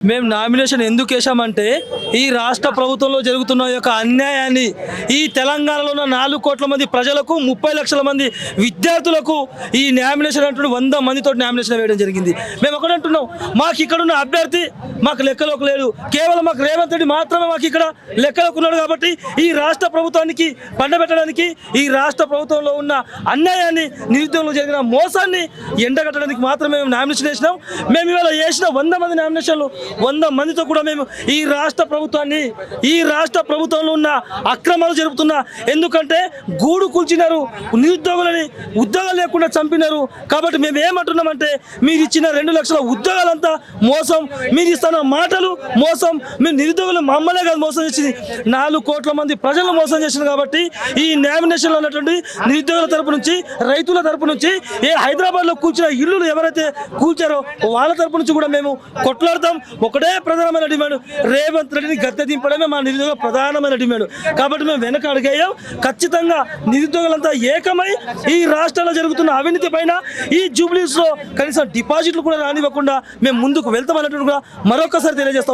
మేము నామినేషన్ ఎందుకు వేసామంటే ఈ రాష్ట్ర ప్రభుత్వంలో జరుగుతున్న యొక్క అన్యాయాన్ని ఈ తెలంగాణలో ఉన్న నాలుగు కోట్ల మంది ప్రజలకు ముప్పై లక్షల మంది విద్యార్థులకు ఈ నామినేషన్ అంటున్న వంద మందితో నామినేషన్ వేయడం జరిగింది. మేము ఒకటి అంటున్నాం మాకు ఇక్కడ ఉన్న అభ్యర్థి మాకు లెక్కలోకి లేడు కేవలం మాకు రేవంత్ రెడ్డి మాత్రమే మాకు ఇక్కడ లెక్కలోకి ఉన్నాడు కాబట్టి ఈ రాష్ట్ర ప్రభుత్వానికి పండబెట్టడానికి ఈ రాష్ట్ర ప్రభుత్వంలో ఉన్న అన్యాయాన్ని నిరుద్యోగంలో జరిగిన మోసాన్ని ఎండగట్టడానికి మాత్రమే మేము నామినేషన్ వేసినాం. మేము ఇవాళ వేసిన వంద మంది నామినేషన్లు వంద మందితో కూడా మేము ఈ రాష్ట్ర ప్రభుత్వాన్ని ఈ రాష్ట్ర ప్రభుత్వంలో ఉన్న అక్రమాలు జరుపుతున్నా ఎందుకంటే గూడు కూల్చినారు నిరుద్యోగులని ఉద్యోగాలు లేకుండా చంపినారు. కాబట్టి మేము ఏమంటున్నామంటే మీరు ఇచ్చిన రెండు లక్షల ఉద్యోగాలంతా మోసం మీరు ఇస్తున్న మాటలు మోసం మీరు నిరుద్యోగులు మమ్మల్నే కాదు మోసం చేసింది. నాలుగు కోట్ల మంది ప్రజలు మోసం చేసింది కాబట్టి ఈ నామినేషన్లో ఉన్నటువంటి నిరుద్యోగుల తరపు నుంచి రైతుల తరపు నుంచి ఏ హైదరాబాద్లో కూర్చున్న ఇల్లులు ఎవరైతే కూర్చారో వాళ్ళ తరపు నుంచి కూడా మేము కొట్లాడతాం. ఒకటే ప్రధానమైన డిమాండ్ రేవంత్ రెడ్డిని గద్దె దింపడమే మా నిరుద్యోగ ప్రధానమైన డిమాండ్ కాబట్టి మేము వెనక అడిగేయం. ఖచ్చితంగా నిరుద్యోగులంతా ఏకమై ఈ రాష్ట్రంలో జరుగుతున్న అవినీతి పైన ఈ జూబ్లీస్లో కనీసం డిపాజిట్లు కూడా రానివ్వకుండా మేము ముందుకు వెళ్తామన్నట్టు కూడా మరొకసారి తెలియజేస్తాం.